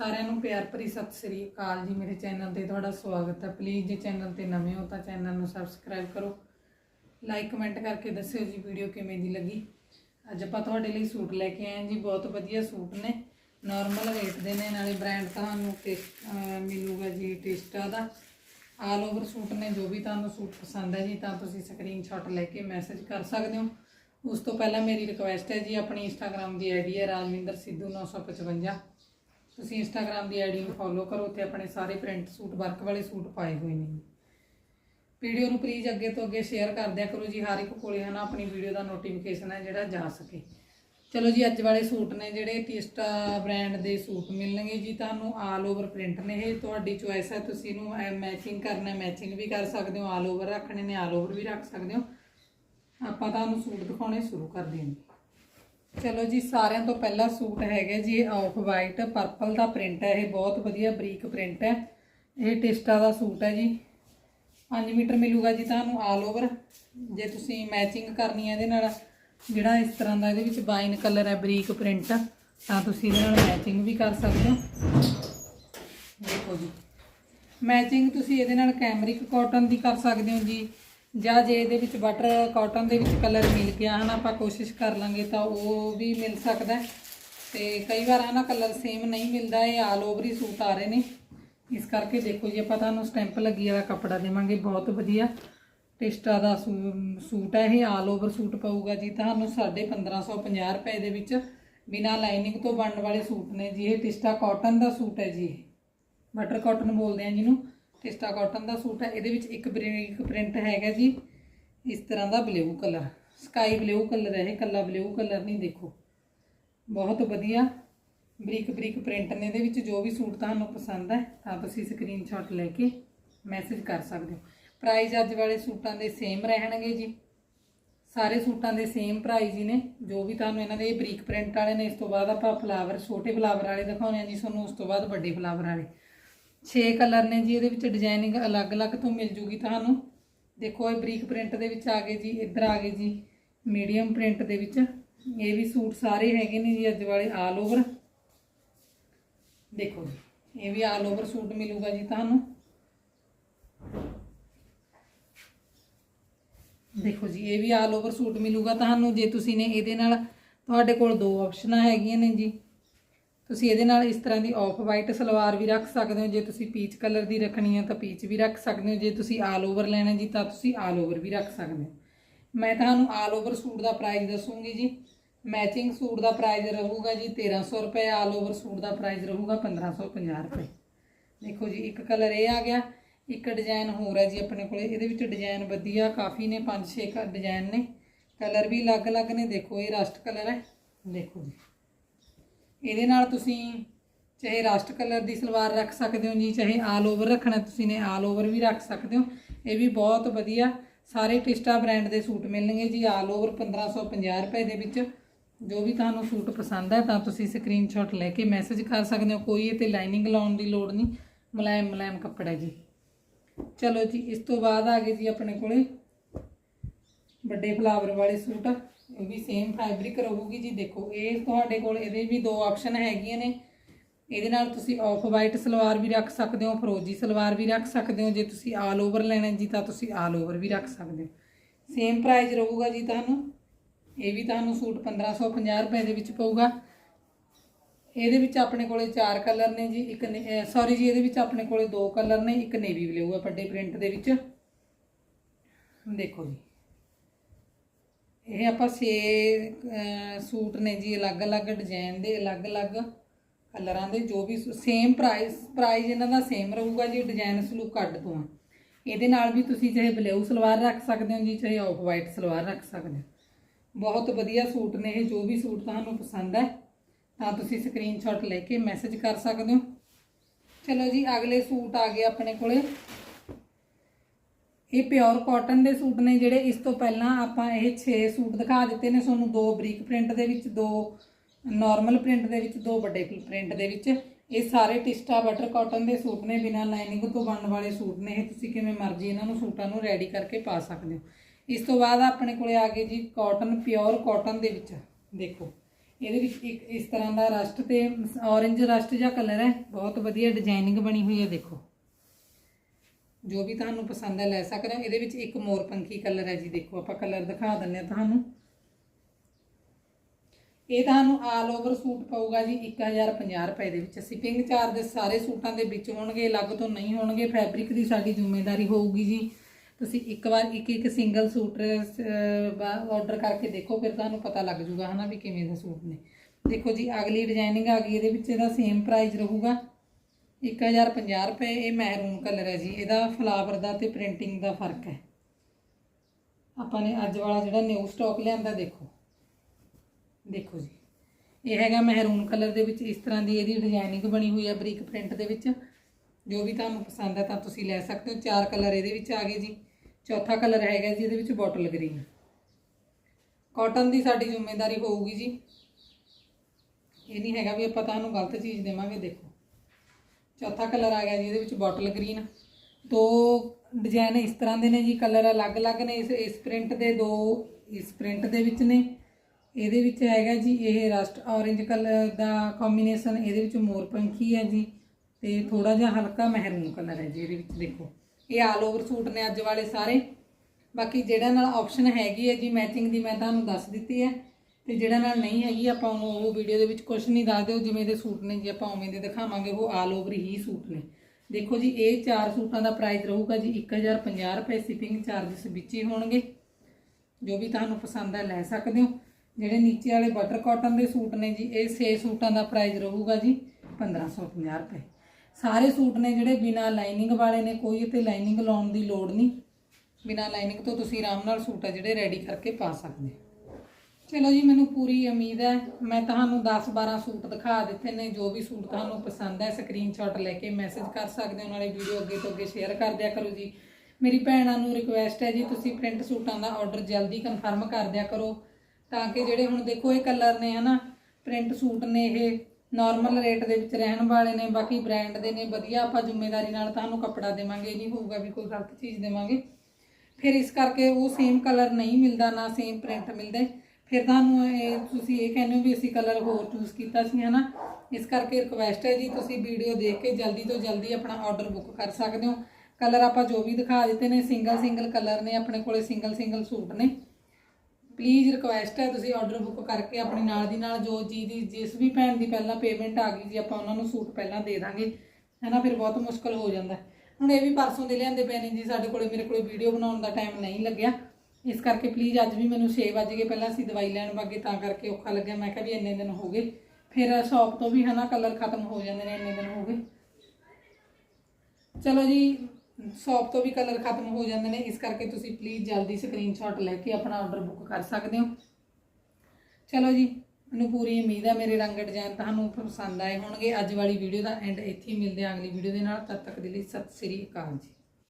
ਸਾਰਿਆਂ ਨੂੰ ਪਿਆਰ ਭਰੀ ਸਤਿ ਸ੍ਰੀ ਅਕਾਲ ਜੀ। ਮੇਰੇ ਚੈਨਲ ਤੇ ਤੁਹਾਡਾ ਸਵਾਗਤ ਹੈ। ਪਲੀਜ਼ ਜੇ ਚੈਨਲ ਤੇ ਨਵੇਂ ਹੋ ਤਾਂ ਚੈਨਲ ਨੂੰ ਸਬਸਕ੍ਰਾਈਬ ਕਰੋ। ਲਾਈਕ ਕਮੈਂਟ ਕਰਕੇ ਦੱਸਿਓ ਜੀ ਵੀਡੀਓ ਕਿਵੇਂ ਦੀ ਲੱਗੀ। ਅੱਜ ਆਪਾਂ ਤੁਹਾਡੇ ਲਈ ਸੂਟ ਲੈ ਕੇ ਆਏ ਹਾਂ ਜੀ। ਬਹੁਤ ਵਧੀਆ ਸੂਟ ਨੇ। ਨਾਰਮਲ ਰੇਟ ਦੇ ਨੇ। ਨਾਲੇ ਬ੍ਰਾਂਡ ਤੁਹਾਨੂੰ ਟੇਸ- ਅਹ, ਮਿਲੂਗਾ ਜੀ ਟੇਸਟਾ ਦਾ। ਆਲ ਓਵਰ ਸੂਟ ਨੇ। ਜੋ ਵੀ ਤੁਹਾਨੂੰ ਸੂਟ ਪਸੰਦ ਹੈ ਜੀ, ਤਾਂ ਤੁਸੀਂ ਸਕਰੀਨਸ਼ਾਟ ਲੈ ਕੇ ਮੈਸੇਜ ਕਰ ਸਕਦੇ ਹੋ। ਉਸ ਤੋਂ ਪਹਿਲਾਂ ਮੇਰੀ ਰਿਕੁਐਸਟ ਹੈ ਜੀ, ਆਪਣੀ ਇੰਸਟਾਗ੍ਰam ਦੀ ਆਈਡੀ ਹੈ ਰਾਜਵਿੰਦਰ ਸਿੱਧੂ 955 ਤੁਸੀਂ ਇੰਸਟਾਗ੍ਰam ਦੀ ਆਈਡੀ ਨੂੰ ਫੋਲੋ ਕਰੋ ਤੇ ਆਪਣੇ ਸਾਰੇ ਪ੍ਰਿੰਟ ਸੂਟ ਵਰਕ ਵਾਲੇ ਸੂਟ ਪਾਏ ਹੋਏ ਨੇ। ਵੀਡੀਓ ਨੂੰ ਪਲੀਜ਼ ਅੱਗੇ ਤੋਂ ਅੱਗੇ ਸ਼ੇਅਰ ਕਰ ਦਿਆ ਕਰੋ ਜੀ, ਹਰ ਇੱਕ ਕੋਲੇ ਹਨਾ ਆਪਣੀ ਵੀਡੀਓ ਦਾ ਨੋਟੀਫਿਕੇਸ਼ਨ ਹੈ ਜਿਹੜਾ ਜਾ ਸਕੇ। ਚਲੋ ਜੀ, ਅੱਜ ਵਾਲੇ ਸੂਟ ਨੇ ਜਿਹੜੇ ਟਿਸਟਾ ਬ੍ਰਾਂਡ ਦੇ ਸੂਟ ਮਿਲਣਗੇ ਜੀ, ਤੁਹਾਨੂੰ ਆਲ ਓਵਰ ਪ੍ਰਿੰਟ ਨੇ ਇਹ। ਤੁਹਾਡੀ ਚੁਆਇਸ ਹੈ, ਤੁਸੀਂ ਇਹਨੂੰ ਮੈਚਿੰਗ ਕਰਨਾ ਮੈਚਿੰਗ ਵੀ ਕਰ ਸਕਦੇ ਹੋ ਆਲ ਓਵਰ ਰੱਖਣੇ ਨੇ ਆਲ ਓਵਰ ਵੀ ਰੱਖ ਸਕਦੇ ਹੋ। ਆਪਾਂ ਤੁਹਾਨੂੰ ਸੂਟ ਦਿਖਾਉਣੇ ਸ਼ੁਰੂ ਕਰਦੇ ਹਾਂ ਚਲੋ ਜੀ, ਸਾਰਿਆਂ ਤੋਂ ਪਹਿਲਾ ਸੂਟ ਹੈਗਾ ਜੀ, ਇਹ ਆਫ ਵਾਈਟ ਪਰਪਲ ਦਾ ਪ੍ਰਿੰਟ ਹੈ, ਇਹ ਬਹੁਤ ਵਧੀਆ ਬਰੀਕ ਪ੍ਰਿੰਟ ਹੈ। ਇਹ ਟਿਸਟਾ ਦਾ ਸੂਟ ਹੈ ਜੀ। 5 ਮੀਟਰ ਮਿਲੂਗਾ ਜੀ ਤੁਹਾਨੂੰ ਆਲ ਓਵਰ ਜੇ ਤੁਸੀਂ ਮੈਚਿੰਗ ਕਰਨੀ ਹੈ ਇਹਦੇ ਨਾਲ, ਜਿਹੜਾ ਇਸ ਤਰ੍ਹਾਂ ਦਾ ਇਹਦੇ ਵਿੱਚ ਵਾਈਨ ਕਲਰ ਹੈ, ਬਰੀਕ ਪ੍ਰਿੰਟ ਤਾਂ ਤੁਸੀਂ ਇਹਦੇ ਨਾਲ ਮੈਚਿੰਗ ਵੀ ਕਰ ਸਕਦੇ ਹੋ। ਦੇਖੋ ਜੀ। ਮੈਚਿੰਗ ਤੁਸੀਂ ਇਹਦੇ ਨਾਲ ਕੈਮਰਿਕ ਕਾਟਨ ਦੀ ਕਰ ਸਕਦੇ ਹੋ ਜੀ। ਜਾਂ ਜੇ ਇਹਦੇ ਵਿੱਚ ਬਟਰ ਕਾਟਨ ਦੇ ਵਿੱਚ ਕਲਰ ਮਿਲ ਗਿਆ ਹਨਾ, ਆਪਾਂ ਕੋਸ਼ਿਸ਼ ਕਰ ਲਾਂਗੇ ਤਾਂ ਉਹ ਵੀ ਮਿਲ ਸਕਦਾ ਹੈ। ਤੇ ਕਈ ਵਾਰ ਹਨਾ ਕਲਰ ਸੇਮ ਨਹੀਂ ਮਿਲਦਾ, ਇਹ ਆਲ ਓਵਰ ਹੀ ਸੂਟ ਆ ਰਹੇ ਨੇ। ਇਸ ਕਰਕੇ ਦੇਖੋ ਜੀ, ਆਪਾਂ ਤੁਹਾਨੂੰ ਸਟੈਂਪ ਲੱਗੀ ਵਾਲਾ ਕੱਪੜਾ ਦੇਵਾਂਗੇ, ਬਹੁਤ ਵਧੀਆ ਟਿਸਟਾ ਦਾ ਸੂ- ਸੂਟ ਹੈ, ਇਹ ਆਲ ਓਵਰ ਸੂਟ ਪਊਗਾ ਜੀ। ਤੁਹਾਨੂੰ 1550 ਰੁਪਏ ਦੇ ਵਿੱਚ ਬਿਨਾ ਲਾਈਨਿੰਗ ਤੋਂ ਬਣਨ ਵਾਲੇ ਸੂਟ ਨੇ ਜੀ, ਇਹ ਟਿਸਟਾ ਕਾਟਨ ਦਾ ਸੂਟ ਹੈ ਜੀ। ਬਟਰ ਕਾਟਨ ਬੋਲਦੇ ਆ ਜਿਹਨੂੰ। ਟਿਸਟਾ ਕਾਟਨ ਦਾ ਸੂਟ ਹੈ। ਇਹਦੇ ਵਿੱਚ ਇੱਕ ਬਰੀਕ ਪ੍ਰਿੰਟ ਹੈਗਾ ਜੀ। ਇਸ ਤਰ੍ਹਾਂ ਦਾ blue colour sky blue colour ਹੈ ਇਹ, ਕੱਲਾ ਬਲੂ ਕਲਰ ਨਹੀਂ ਦੇਖੋ। ਬਹੁਤ ਵਧੀਆ ਬਰੀਕ ਬਰੀਕ ਪ੍ਰਿੰਟ ਨੇ ਇਹਦੇ ਵਿੱਚ। ਜੋ ਵੀ ਸੂਟ ਤੁਹਾਨੂੰ ਪਸੰਦ ਹੈ, ਤਾਂ ਤੁਸੀਂ ਸਕਰੀਨਸ਼ਾਟ ਲੈ ਕੇ ਮੈਸੇਜ ਕਰ ਸਕਦੇ ਹੋ। ਪ੍ਰਾਈਜ਼ ਅੱਜ ਵਾਲੇ ਸੂਟਾਂ ਦੇ ਸੇਮ ਰਹਿਣਗੇ ਜੀ। ਸਾਰੇ ਸੂਟਾਂ ਦੇ ਸੇਮ ਪ੍ਰਾਈਜ਼ ਹੀ ਨੇ। ਜੋ ਵੀ ਤੁਹਾਨੂੰ ਇਹਨਾਂ ਦੇ ਬਰੀਕ ਪ੍ਰਿੰਟ ਵਾਲੇ ਨੇ, ਇਸ ਤੋਂ ਬਾਅਦ ਆਪਾਂ ਫਲਾਵਰ ਛੋਟੇ ਫਲਾਵਰ ਵਾਲੇ ਦਿਖਾਉਣੇ ਆ ਜੀ। ਤੁਹਾਨੂੰ ਉਸ ਤੋਂ ਬਾਅਦ ਵੱਡੇ ਫਲਾਵਰ ਵਾਲੇ। 6 ਕਲਰ ਨੇ ਜੀ, ਇਹਦੇ ਵਿੱਚ ਡਿਜ਼ਾਈਨਿੰਗ ਅਲੱਗ-ਅਲੱਗ ਤੋਂ ਮਿਲ ਜੂਗੀ ਤੁਹਾਨੂੰ। ਦੇਖੋ, ਇਹ ਬਰੀਕ ਪ੍ਰਿੰਟ ਦੇ ਵਿੱਚ ਆ ਗਏ ਜੀ, ਇੱਧਰ ਆ ਗਏ ਜੀ ਮੀਡੀਅਮ ਪ੍ਰਿੰਟ ਦੇ ਵਿੱਚ। ਇਹ ਵੀ ਸੂਟ ਸਾਰੇ ਹੈਗੇ ਨੇ ਜੀ, ਅੱਜ ਵਾਲੇ ਆਲ ਓਵਰ ਦੇਖੋ ਜੀ, ਇਹ ਵੀ ਆਲ ਓਵਰ ਸੂਟ ਮਿਲੂਗਾ ਜੀ ਤੁਹਾਨੂੰ। ਦੇਖੋ ਜੀ, ਇਹ ਵੀ ਆਲ ਓਵਰ ਸੂਟ ਮਿਲੂਗਾ ਤੁਹਾਨੂੰ, ਜੇ ਤੁਸੀਂ ਨੇ ਇਹਦੇ ਨਾਲ ਤੁਹਾਡੇ ਕੋਲ ਦੋ ਆਪਸ਼ਨਾਂ ਹੈਗੀਆਂ ਨੇ ਜੀ। ਤੁਸੀਂ ਇਹਦੇ ਨਾਲ ਇਸ ਤਰ੍ਹਾਂ ਦੀ ਆਫ ਵਾਈਟ ਸਲਵਾਰ ਵੀ ਰੱਖ ਸਕਦੇ ਹੋ, ਜੇ ਤੁਸੀਂ ਪੀਚ ਕਲਰ ਦੀ ਰੱਖਣੀ ਹੈ ਤਾਂ ਪੀਚ ਵੀ ਰੱਖ ਸਕਦੇ ਹੋ, ਜੇ ਤੁਸੀਂ ਆਲ ਓਵਰ ਲੈਣਾ ਜੀ ਤਾਂ ਤੁਸੀਂ ਆਲ ਓਵਰ ਵੀ ਰੱਖ ਸਕਦੇ ਹੋ। ਮੈਂ ਤੁਹਾਨੂੰ ਆਲ ਓਵਰ ਸੂਟ ਦਾ ਪ੍ਰਾਈਸ ਦੱਸੂਗੀ ਜੀ। ਮੈਚਿੰਗ ਸੂਟ ਦਾ ਪ੍ਰਾਈਸ ਰਹੂਗਾ ਜੀ 1300 ਰੁਪਏ ਆਲ ਓਵਰ ਸੂਟ ਦਾ ਪ੍ਰਾਈਸ ਰਹੂਗਾ 1550 ਰੁਪਏ। ਦੇਖੋ ਜੀ, ਇੱਕ ਕਲਰ ਇਹ ਆ ਗਿਆ, ਇੱਕ ਡਿਜ਼ਾਈਨ ਹੋਰ ਹੈ ਜੀ ਆਪਣੇ ਕੋਲੇ, ਇਹਦੇ ਵਿੱਚ ਡਿਜ਼ਾਈਨ ਵਧੀਆ, ਕਾਫੀ ਨੇ 5-6 ਡਿਜ਼ਾਈਨ ਨੇ। ਕਲਰ ਵੀ ਅਲੱਗ-ਅਲੱਗ ਨੇ, ਦੇਖੋ ਇਹ ਰਸਟ ਕਲਰ ਹੈ, ਦੇਖੋ ਜੀ। ਇਹਦੇ ਨਾਲ ਤੁਸੀਂ ਚਾਹੇ ਰਸਟ ਕਲਰ ਦੀ ਸਲਵਾਰ ਰੱਖ ਸਕਦੇ ਹੋ ਜੀ, ਚਾਹੇ ਆਲ ਓਵਰ ਰੱਖਣਾ ਤੁਸੀਂ ਨੇ ਆਲ ਓਵਰ ਵੀ ਰੱਖ ਸਕਦੇ ਹੋ। ਇਹ ਵੀ ਬਹੁਤ ਵਧੀਆ ਸਾਰੇ ਟਿਸਟਾ ਬ੍ਰਾਂਡ ਦੇ ਸੂਟ ਮਿਲਣਗੇ ਜੀ ਆਲ ਓਵਰ 1550 ਰੁਪਏ ਦੇ ਵਿੱਚ। ਜੋ ਵੀ ਤੁਹਾਨੂੰ ਸੂਟ ਪਸੰਦ ਹੈ, ਤਾਂ ਤੁਸੀਂ ਸਕਰੀਨਸ਼ਾਟ ਲੈ ਕੇ ਮੈਸੇਜ ਕਰ ਸਕਦੇ ਹੋ। ਕੋਈ ਇਹ ਤੇ ਲਾਈਨਿੰਗ ਲਾਉਣ ਦੀ ਲੋੜ ਨਹੀਂ, ਮੁਲਾਇਮ ਮੁਲਾਇਮ ਕੱਪੜਾ ਜੀ। ਚਲੋ ਜੀ, ਇਸ ਤੋਂ ਬਾਅਦ ਆ ਗਏ ਜੀ ਆਪਣੇ ਕੋਲੇ ਵੱਡੇ ਫਲਾਵਰ ਵਾਲੇ ਸੂਟ। ਇਹ ਵੀ ਸੇਮ ਫੈਬਰਿਕ ਰਹੂਗੀ ਜੀ, ਦੇਖੋ, ਇਹ ਤੁਹਾਡੇ ਕੋਲ ਇਹਦੇ ਵੀ ਦੋ ਆਪਸ਼ਨ ਹੈਗੀਆਂ ਨੇ। ਇਹਦੇ ਨਾਲ ਤੁਸੀਂ ਆਫ ਵਾਈਟ ਸਲਵਾਰ ਵੀ ਰੱਖ ਸਕਦੇ ਹੋ, ਫਰੋਜੀ ਸਲਵਾਰ ਵੀ ਰੱਖ ਸਕਦੇ ਹੋ, ਜੇ ਤੁਸੀਂ ਆਲ ਓਵਰ ਲੈਣਾ ਜੀ, ਤਾਂ ਤੁਸੀਂ ਆਲ ਓਵਰ ਵੀ ਰੱਖ ਸਕਦੇ ਹੋ। ਸੇਮ ਪ੍ਰਾਈਸ ਰਹੂਗਾ ਜੀ ਤੁਹਾਨੂੰ। ਇਹ ਵੀ ਤੁਹਾਨੂੰ ਸੂਟ 1550 ਰੁਪਏ ਦੇ ਵਿੱਚ ਪਊਗਾ। ਇਹਦੇ ਵਿੱਚ ਆਪਣੇ ਕੋਲੇ ਚਾਰ ਕਲਰ ਨੇ ਜੀ, ਇੱਕ ਸੌਰੀ ਜੀ, ਇਹਦੇ ਵਿੱਚ ਆਪਣੇ ਕੋਲੇ ਦੋ ਕਲਰ ਨੇ, ਇੱਕ ਨੇਵੀ ਬਲੂ ਹੈ ਵੱਡੇ ਪ੍ਰਿੰਟ ਦੇ ਵਿੱਚ। ਦੇਖੋ ਜੀ। ਇਹ ਆਪਾਂ ਛੇ ਸੂਟ ਨੇ ਜੀ, ਅਲੱਗ-ਅਲੱਗ ਡਿਜ਼ਾਈਨ ਦੇ, ਅਲੱਗ-ਅਲੱਗ ਕਲਰਾਂ ਦੇ, ਜੋ ਵੀ ਸੇਮ ਪ੍ਰਾਈਸ ਪ੍ਰਾਈਸ ਇਹਨਾਂ ਦਾ ਸੇਮ ਰਹੂਗਾ ਜੀ ਡਿਜ਼ਾਈਨ ਸਲੂਕ ਕੱਢ ਤੋਂ। ਆ ਇਹਦੇ ਨਾਲ ਵੀ ਤੁਸੀਂ ਚਾਹੇ ਬਲੇਊ ਸਲਵਾਰ ਰੱਖ ਸਕਦੇ ਹੋ ਜੀ, ਚਾਹੇ ਆਫ ਵਾਈਟ ਸਲਵਾਰ ਰੱਖ ਸਕਦੇ ਹੋ। ਬਹੁਤ ਵਧੀਆ ਸੂਟ ਨੇ ਇਹ, ਜੋ ਵੀ ਸੂਟ ਤੁਹਾਨੂੰ ਪਸੰਦ ਹੈ, ਤਾਂ ਤੁਸੀਂ ਸਕਰੀਨਸ਼ਾਟ ਲੈ ਕੇ ਮੈਸੇਜ ਕਰ ਸਕਦੇ ਹੋ। ਚਲੋ ਜੀ, ਅਗਲੇ ਸੂਟ ਆ ਗਏ ਆਪਣੇ ਕੋਲੇ। ਇਹ ਪਿਓਰ ਕਾਟਨ ਦੇ ਸੂਟ ਨੇ ਜਿਹੜੇ ਇਸ ਤੋਂ ਪਹਿਲਾਂ ਆਪਾਂ ਇਹ 6 ਸੂਟ ਦਿਖਾ ਦਿੱਤੇ ਨੇ। ਤੁਹਾਨੂੰ ਦੋ ਬਰੀਕ ਪ੍ਰਿੰਟ ਦੇ ਵਿੱਚ, ਦੋ ਨਾਰਮਲ ਪ੍ਰਿੰਟ ਦੇ ਵਿੱਚ, ਦੋ ਵੱਡੇ ਪ੍ਰਿੰਟ ਦੇ ਵਿੱਚ। ਇਹ ਸਾਰੇ ਟਿਸਟਾ ਬਟਰ ਕਾਟਨ ਦੇ ਸੂਟ ਨੇ। ਬਿਨਾਂ ਲਾਈਨਿੰਗ ਤੋਂ ਬਣਨ ਵਾਲੇ ਸੂਟ ਨੇ ਇਹ। ਤੁਸੀਂ ਕਿਵੇਂ ਮਰਜ਼ੀ ਇਹਨਾਂ ਨੂੰ ਸੂਟਾਂ ਨੂੰ ਰੈਡੀ ਕਰਕੇ ਪਾ ਸਕਦੇ ਹੋ। ਇਸ ਤੋਂ ਬਾਅਦ ਆਪਣੇ ਕੋਲੇ ਆ ਗਏ ਜੀ ਕਾਟਨ ਪਿਓਰ ਕਾਟਨ ਦੇ ਵਿੱਚ। ਦੇਖੋ, ਇਹਦੇ ਵਿੱਚ ਇੱਕ ਇਸ ਤਰ੍ਹਾਂ ਦਾ ਰਸਟ ਤੇ ਔਰੇਂਜ ਰਸਟ ਜਿਹਾ ਕਲਰ ਹੈ। ਬਹੁਤ ਵਧੀਆ ਡਿਜ਼ਾਈਨਿੰਗ ਬਣੀ ਹੋਈ ਹੈ, ਦੇਖੋ। ਜੋ ਵੀ ਤੁਹਾਨੂੰ ਪਸੰਦ ਹੈ ਲੈ ਸਕਦੇ। ਹੋ ਇਹਦੇ ਵਿੱਚ ਇੱਕ ਮੋਰ ਪੰਖੀ ਕਲਰ ਹੈ ਜੀ। ਦੇਖੋ, ਆਪਾਂ ਕਲਰ ਦਿਖਾ ਦਿੰਦੇ ਹਾਂ ਤੁਹਾਨੂੰ। ਇਹ ਤੁਹਾਨੂੰ ਆਲ ਓਵਰ ਸੂਟ ਪਊਗਾ ਜੀ। 1050 ਰੁਪਏ ਦੇ ਵਿੱਚ। ਸ਼ਿਪਿੰਗ ਚਾਰਜ ਸਾਰੇ ਸੂਟਾਂ ਦੇ ਵਿੱਚ ਹੋਣਗੇ, ਅਲੱਗ ਤੋਂ ਨਹੀਂ ਹੋਣਗੇ। ਫੈਬਰਿਕ ਦੀ ਸਾਡੀ ਜ਼ਿੰਮੇਵਾਰੀ ਹੋਊਗੀ ਜੀ। ਤੁਸੀਂ ਇੱਕ ਵਾਰ ਇੱਕ ਇੱਕ ਸਿੰਗਲ ਸੂਟ ਆਰਡਰ ਕਰਕੇ ਦੇਖੋ, ਫਿਰ ਤੁਹਾਨੂੰ ਪਤਾ ਲੱਗ ਜੂਗਾ ਹਨਾ ਵੀ ਕਿਵੇਂ ਦੇ ਸੂਟ ਨੇ। ਦੇਖੋ ਜੀ, ਅਗਲੀ ਡਿਜ਼ਾਈਨਿੰਗ ਆ ਗਈ। ਇਹਦੇ ਵਿੱਚ ਇਹਦਾ ਸੇਮ ਪ੍ਰਾਈਸ ਰਹੂਗਾ। 1050 ਰੁਪਏ ਇਹ ਮਹਿਰੂਨ ਕਲਰ ਹੈ ਜੀ। ਇਹਦਾ ਫਲਾਵਰ ਦਾ ਤੇ ਪ੍ਰਿੰਟਿੰਗ ਦਾ ਫ਼ਰਕ ਹੈ। ਆਪਾਂ ਨੇ ਅੱਜ ਵਾਲਾ ਜਿਹੜਾ ਨਿਊ ਸਟਾਕ ਲਿਆਂਦਾ, ਦੇਖੋ। ਦੇਖੋ ਜੀ। ਇਹ ਹੈਗਾ ਮਹਿਰੂਨ ਕਲਰ ਦੇ ਵਿੱਚ। ਇਸ ਤਰ੍ਹਾਂ ਦੀ ਇਹਦੀ ਡਿਜ਼ਾਈਨਿੰਗ ਬਣੀ ਹੋਈ ਹੈ ਬਰੀਕ ਪ੍ਰਿੰਟ ਦੇ ਵਿੱਚ। ਜੋ ਵੀ ਤੁਹਾਨੂੰ ਪਸੰਦ ਹੈ ਤਾਂ ਤੁਸੀਂ ਲੈ ਸਕਦੇ ਹੋ। ਚਾਰ ਕਲਰ ਇਹਦੇ ਵਿੱਚ ਆ ਗਏ ਜੀ। ਚੌਥਾ ਕਲਰ ਹੈਗਾ ਜੀ, ਇਹਦੇ ਵਿੱਚ ਬੋਟਲ ਗ੍ਰੀਨ ਕਾਟਨ ਦੀ ਸਾਡੀ ਜ਼ਿੰਮੇਵਾਰੀ ਹੋਊਗੀ ਜੀ। ਇਹ ਨਹੀਂ ਹੈਗਾ ਵੀ ਆਪਾਂ ਤੁਹਾਨੂੰ ਗਲਤ ਚੀਜ਼ ਦੇਵਾਂਗੇ, ਦੇਖੋ। ਚੌਥਾ ਕਲਰ ਆ ਗਿਆ ਜੀ, ਇਹਦੇ ਵਿੱਚ ਬੋਟਲ ਗ੍ਰੀਨ। ਦੋ ਡਿਜ਼ਾਈਨ ਇਸ ਤਰ੍ਹਾਂ ਦੇ ਨੇ ਜੀ, ਕਲਰ ਅਲੱਗ-ਅਲੱਗ ਨੇ, ਇਸ ਇਸ ਪ੍ਰਿੰਟ ਦੇ ਦੋ, ਇਸ ਪ੍ਰਿੰਟ ਦੇ ਵਿੱਚ ਨੇ। ਇਹਦੇ ਵਿੱਚ ਹੈਗਾ ਜੀ, ਇਹ ਰਸਟ ਔਰੇਂਜ ਕਲਰ ਦਾ ਕੰਬੀਨੇਸ਼ਨ ਇਹਦੇ ਵਿੱਚ ਮੋਰ ਪੰਖੀ ਹੈ ਜੀ, ਤੇ ਥੋੜਾ ਜਿਹਾ ਹਲਕਾ ਮਹਿਰੂਨ ਕਲਰ ਹੈ ਜੀ, ਇਹਦੇ ਵਿੱਚ ਦੇਖੋ। ਇਹ ਆਲ ਓਵਰ ਸੂਟ ਨੇ ਅੱਜ ਵਾਲੇ ਸਾਰੇ। ਬਾਕੀ ਜਿਹੜਾ ਨਾਲ ਆਪਸ਼ਨ ਹੈਗੀ ਹੈ ਜੀ ਮੈਚਿੰਗ ਦੀ ਮੈਂ ਤੁਹਾਨੂੰ ਦੱਸ ਦਿੱਤੀ ਹੈ। ਤੇ ਜਿਹੜਾ ਨਾਲ ਨਹੀਂ ਹੈਗੀ, ਆਪਾਂ ਉਹਨੂੰ ਉਹ ਵੀਡੀਓ ਦੇ ਵਿੱਚ ਕੁਝ ਨਹੀਂ ਦੱਸ ਦਿਓ ਜਿਵੇਂ ਦੇ ਸੂਟ ਨੇ, ਜੀ ਆਪਾਂ ਉਵੇਂ ਦੇ ਦਿਖਾਵਾਂਗੇ, ਉਹ ਆਲ ਓਵਰ ਹੀ ਸੂਟ ਨੇ। ਦੇਖੋ ਜੀ, ਇਹ ਚਾਰ ਸੂਟਾਂ ਦਾ ਪ੍ਰਾਈਸ ਰਹੂਗਾ ਜੀ 1050 ਰੁਪਏ ਸ਼ਿਪਿੰਗ ਚਾਰजेस ਵਿੱਚ ਹੀ ਹੋਣਗੇ। ਜੋ ਵੀ ਤੁਹਾਨੂੰ ਪਸੰਦ ਹੈ, ਲੈ ਸਕਦੇ ਹੋ। ਜਿਹੜੇ ਨੀਚੇ ਵਾਲੇ ਬਟਰ ਕਾਟਨ ਦੇ ਸੂਟ ਨੇ ਜੀ, ਇਹ 6 ਸੂਟਾਂ ਦਾ ਪ੍ਰਾਈਸ ਰਹੂਗਾ ਜੀ 1550 ਰੁਪਏ। ਸਾਰੇ ਸੂਟ ਨੇ ਜਿਹੜੇ ਬਿਨਾ ਲਾਈਨਿੰਗ ਵਾਲੇ ਨੇ, ਕੋਈ ਤੇ ਲਾਈਨਿੰਗ ਲਾਉਣ ਦੀ ਲੋੜ ਨਹੀਂ। ਬਿਨਾ ਲਾਈਨਿੰਗ ਤੋਂ ਤੁਸੀਂ ਆਰਾਮ ਨਾਲ ਸੂਟ ਆ ਜਿਹੜੇ ਰੈਡੀ ਕਰਕੇ ਪਾ ਸਕਦੇ ਹੋ। ਚਲੋ ਜੀ, ਮੈਨੂੰ ਪੂਰੀ ਉਮੀਦ ਹੈ। ਮੈਂ ਤੁਹਾਨੂੰ 10-12 ਸੂਟ ਦਿਖਾ ਦਿੱਤੇ ਨੇ। ਜੋ ਵੀ ਸੂਟ ਤੁਹਾਨੂੰ ਪਸੰਦ ਹੈ ਸਕਰੀਨਸ਼ਾਟ ਲੈ ਕੇ ਮੈਸੇਜ ਕਰ ਸਕਦੇ ਹੋ, ਨਾਲੇ ਵੀਡੀਓ ਅੱਗੇ ਤੋਂ ਅੱਗੇ ਸ਼ੇਅਰ ਕਰ ਦਿਆ ਕਰੋ ਜੀ। ਮੇਰੀ ਭੈਣਾਂ ਨੂੰ ਰਿਕੁਐਸਟ ਹੈ ਜੀ, ਤੁਸੀਂ ਪ੍ਰਿੰਟ ਸੂਟਾਂ ਦਾ ਆਰਡਰ ਜਲਦੀ ਕਨਫਰਮ ਕਰ ਦਿਆ ਕਰੋ, ਤਾਂ ਕਿ ਜਿਹੜੇ ਹੁਣ ਦੇਖੋ ਇਹ ਕਲਰ ਨੇ, ਹਨਾ ਪ੍ਰਿੰਟ ਸੂਟ ਨੇ ਇਹ ਨਾਰਮਲ ਰੇਟ ਦੇ ਵਿੱਚ ਰਹਿਣ ਵਾਲੇ ਨੇ, ਬਾਕੀ ਬ੍ਰਾਂਡ ਦੇ ਨੇ, ਵਧੀਆ ਆਪਾਂ ਜ਼ਿੰਮੇਵਾਰੀ ਨਾਲ ਤੁਹਾਨੂੰ ਕੱਪੜਾ ਦੇਵਾਂਗੇ ਇਹ ਨਹੀਂ ਹੋਊਗਾ ਵੀ ਕੋਈ ਗਲਤ ਚੀਜ਼ ਦੇਵਾਂਗੇ। ਫਿਰ ਇਸ ਕਰਕੇ ਉਹ ਸੇਮ ਕਲਰ ਨਹੀਂ ਮਿਲਦਾ, ਨਾ ਸੇਮ ਪ੍ਰਿੰਟ ਮਿਲਦੇ। ਫਿਰ ਤੁਹਾਨੂੰ ਇਹ ਤੁਸੀਂ ਇਹ ਕਹਿੰਦੇ ਹੋ ਵੀ ਅਸੀਂ ਕਲਰ ਹੋਰ ਚੂਜ਼ ਕੀਤਾ ਸੀ, ਹਨਾ? ਇਸ ਕਰਕੇ ਰਿਕੁਐਸਟ ਹੈ ਜੀ, ਤੁਸੀਂ ਵੀਡੀਓ ਦੇਖ ਕੇ ਜਲਦੀ ਤੋਂ ਜਲਦੀ ਆਪਣਾ ਆਰਡਰ ਬੁੱਕ ਕਰ ਸਕਦੇ ਹੋ। ਕਲਰ ਆਪਾਂ ਜੋ ਵੀ ਦਿਖਾ ਦਿੱਤੇ ਨੇ ਸਿੰਗਲ ਸਿੰਗਲ ਕਲਰ ਨੇ, ਆਪਣੇ ਕੋਲੇ ਸਿੰਗਲ ਸਿੰਗਲ ਸੂਟ ਨੇ। ਪਲੀਜ਼ ਰਿਕੁਐਸਟ ਹੈ, ਤੁਸੀਂ ਆਰਡਰ ਬੁੱਕ ਕਰਕੇ ਆਪਣੇ ਨਾਲ ਦੀ ਨਾਲ ਜੋ ਜੀ ਦੀ ਜਿਸ ਵੀ ਭੈਣ ਦੀ ਪਹਿਲਾਂ ਪੇਮੈਂਟ ਆ ਗਈ ਜੀ ਆਪਾਂ ਉਹਨਾਂ ਨੂੰ ਸੂਟ ਪਹਿਲਾਂ ਦੇ ਦਾਂਗੇ। ਹੈਨਾ, ਫਿਰ ਬਹੁਤ ਮੁਸ਼ਕਲ ਹੋ ਜਾਂਦਾ। ਹੁਣ ਇਹ ਵੀ ਪਰਸੋਂ ਦੇ ਲਿਆਂਦੇ ਪਏ ਨੇ ਜੀ, ਸਾਡੇ ਕੋਲੇ ਮੇਰੇ ਕੋਲੇ ਵੀਡੀਓ ਬਣਾਉਣ ਦਾ ਟਾਈਮ ਨਹੀਂ ਲੱਗਿਆ। ਇਸ ਕਰਕੇ ਪਲੀਜ਼ ਅੱਜ ਵੀ ਮੈਨੂੰ 6 ਵਜੇ ਗਏ, ਪਹਿਲਾਂ ਅਸੀਂ ਦਵਾਈ ਲੈਣ ਵਾਗੇ ਤਾਂ ਕਰਕੇ ਔਖਾ ਲੱਗਿਆ, ਮੈਂ ਕਿਹਾ ਵੀ ਇੰਨੇ ਦਿਨ ਹੋ ਗਏ। ਫਿਰ ਸ਼ਾਪ ਤੋਂ ਵੀ ਹਨਾ ਕਲਰ ਖਤਮ ਹੋ ਜਾਂਦੇ ਨੇ, ਇੰਨੇ ਦਿਨ ਹੋ ਗਏ। ਚਲੋ ਜੀ ਸ਼ਾਪ ਤੋਂ ਵੀ ਕਲਰ ਖਤਮ ਹੋ ਜਾਂਦੇ ਨੇ, ਇਸ ਕਰਕੇ ਤੁਸੀਂ ਪਲੀਜ਼ ਜਲਦੀ ਸਕਰੀਨਸ਼ਾਟ ਲੈ ਕੇ ਆਪਣਾ ਆਰਡਰ ਬੁੱਕ ਕਰ ਸਕਦੇ ਹੋ। ਚਲੋ ਜੀ, ਮੈਨੂੰ ਪੂਰੀ ਉਮੀਦ ਹੈ ਮੇਰੇ ਰੰਗ ਡਿਜ਼ਾਈਨ ਤੁਹਾਨੂੰ ਪਸੰਦ ਆਏ ਹੋਣਗੇ। ਅੱਜ ਵਾਲੀ ਵੀਡੀਓ ਦਾ ਐਂਡ ਇੱਥੇ ਹੀ ਮਿਲਦੇ ਆ ਅਗਲੀ ਵੀਡੀਓ ਦੇ ਨਾਲ, ਤਦ ਤੱਕ ਦੇ ਲਈ ਸਤਿ ਸ੍ਰੀ ਅਕਾਲ ਜੀ।